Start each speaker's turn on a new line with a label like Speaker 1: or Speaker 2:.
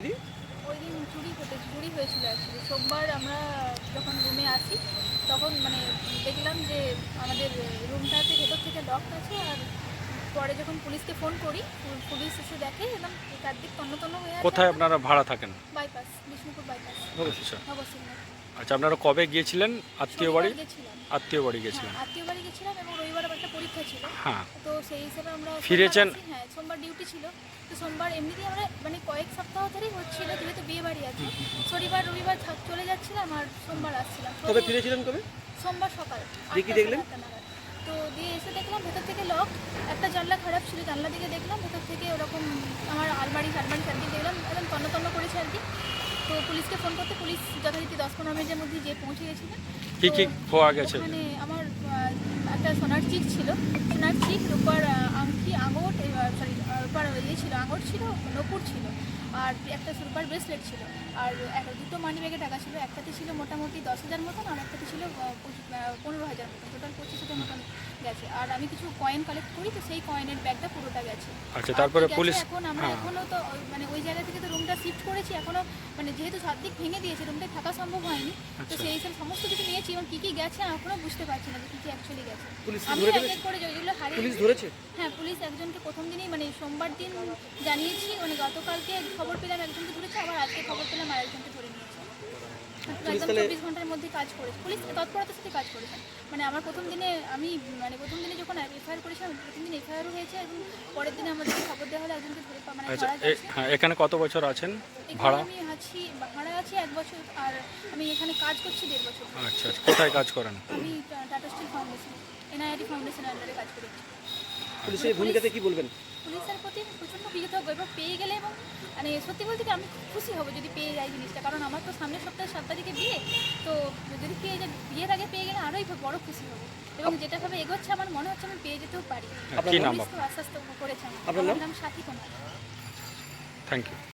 Speaker 1: ওই দিন চুরি হতে, চুরি হয়েছিল অ্যাকচুয়ালি সোমবার আমরা যখন রুমে আসি, তখন মানে দেখলাম যে আমাদের রুমটাতে ভেতর থেকে লক আছে আর পরে যখন পুলিশকে ফোন করি পুলিশ এসে দেখে এবং চারদিক তন্ন তন্ন হয়ে আছে।
Speaker 2: কোথায় আপনারা ভাড়া থাকেন?
Speaker 1: বাইপাস বিষ্ণুপুর বাইপাস
Speaker 2: আচ্ছা
Speaker 1: নবসিংহ
Speaker 2: আচ্ছা আপনারা কবে গিয়েছিলেন? আত্মীয় বাড়ি?
Speaker 1: শনিবার গেছিলাম।
Speaker 2: আত্মীয় বাড়ি গেছিলেন।
Speaker 1: হ্যাঁ, আত্মীয় বাড়ি গেছিলাম এবং রবিবার আমার একটা পরীক্ষা ছিল।
Speaker 2: হ্যাঁ।
Speaker 1: তো সেই হিসেবে আমরা সোমবার
Speaker 2: ফিরেছেন?
Speaker 1: আসি, হ্যাঁ সোমবার ডিউটি ছিল। তো সোমবার এমনিতেই আমরা মানে কয়েক সপ্তাহ ধরেই হচ্ছিল যেহেতু বিয়ে বাড়ি আছে। শনিবার রবিবার থাক- চলে যাচ্ছিলাম আর সোমবার আসছিলাম।
Speaker 3: কবে ফিরেছিলেন কবে?
Speaker 1: সোমবার সকাল আটটা
Speaker 3: দেখলেন?
Speaker 1: সাড়ে আটটা নাগাদ। তো দিয়ে এসে দেখলাম ভেতর থেকে লক একটা জানলা খারাপ ছিল জানলা দিকে দেখলাম ভেতর থেকে ওরকম আমার আলমারি ফালমারি চারদিকে দেখলাম একদম তন্ন তন্ন করেছে আর কি। তো পুলিশকে ফোন করতে পুলিশ যথারীতি দশ পনেরো মিনিটের মধ্যে যে পৌঁছে গেছিলেন
Speaker 2: কি কি খোয়া গেছে?
Speaker 1: ওখানে আমার একটা সোনার চিক ছিল। সোনার চিক রূপার আংটি আঙট সরি রূপার ইয়ে ছিল আঙট ছিল নপুর ছিল। আর একটা সুপার ব্রেসলেট ছিল। আর দুটো মানি ব্যাগে টাকা ছিল। একটাতে ছিল মোটামুটি দশ হাজার মতন আর একটাতে ছিল পনেরো হাজার মতন। টোটাল পঁচিশ হাজার মতন গেছে। আর আমি কিছু কয়েন কালেক্ট করি তো সেই কয়েনের ব্যাগটা পুরোটা গেছে।
Speaker 2: আচ্ছা তারপরে
Speaker 1: গেছে
Speaker 2: পুলিশ
Speaker 1: এখন আমরা
Speaker 2: হ্যাঁ।
Speaker 1: এখনও তো মানে ওই জায়গা থেকে তো রুমটা শিফট করেছি। এখনও মানে যেহেতু সাতদিক ভেঙে দিয়েছে রুমটায় থাকা সম্ভব হয়নি। তো
Speaker 2: আচ্ছা।
Speaker 1: সেই হিসাবে সমস্ত কিছু নিয়েছি। এবং কী কী গেছে এখনও বুঝতে পারছি না যে কী কী অ্যাকচুয়ালি গেছে। আমি
Speaker 3: ধরে
Speaker 1: এক এক করে যেগুলো হারিয়ে
Speaker 3: পুলিশ ধরেছে?
Speaker 1: হ্যাঁ পুলিশ একজনকে প্রথম দিনই মানে সোমবার দিন জানিয়েছি মানে গতকালকে খবর পেলাম একজনকে ধরেছে আবার আজকে খবর পেলাম আর একজনকে ধরে নিয়েছে। একদম চব্বিশ ঘণ্টার মধ্যে কাজ করেছে। পুলিশ তৎপরতার সাথে কাজ করেছে। মানে আমার প্রথম দিনে আমি মানে প্রথম দিনে যখন এফআইআর করেছিলাম প্রথম দিন এফআইআরও হয়েছে এবং পরের দিনে আমাদেরকে খবর দেওয়া হলো একজনকে ধরে পা- মানে
Speaker 2: আচ্ছা
Speaker 1: ধরা গেছে
Speaker 2: হ্যাঁ এখানে কত বছর আছেন?
Speaker 1: এখানে
Speaker 2: ভাড়া?
Speaker 1: আমি আছি ভাড়া আছি এক বছর আর আমি এখানে কাজ করছি দেড় বছর।
Speaker 2: আচ্ছা আচ্ছা কোথায় কাজ করেন?
Speaker 1: আমি টা- টাটা স্টিল ফাউন্ডেশন এনআইআরটি ফাউন্ডেশনের আন্ডারে কাজ করেছি
Speaker 3: পুলিশের ভূমিকাতে কি বলবেন?
Speaker 1: পুলিশের প্রতি প্রচণ্ড বিয়ে থাকব এবার পেয়ে গেলে এবং মানে সত্যি বলতে কি আমি খুশি হব যদি পেয়ে যাই জিনিসটা। কারণ আমার তো সামনের সপ্তাহে সাত তারিখে বিয়ে তো যদি পেয়ে যায় বিয়ের আগে পেয়ে গেলে আরোই বড় খুশি হব। এবং যেটা ভাবে এগোচ্ছে আমার মনে হচ্ছে আমি পেয়ে যেতেও পারি। আস্তে আস্তে করেছে? আমার নাম? সাথী কুমার।
Speaker 2: Thank you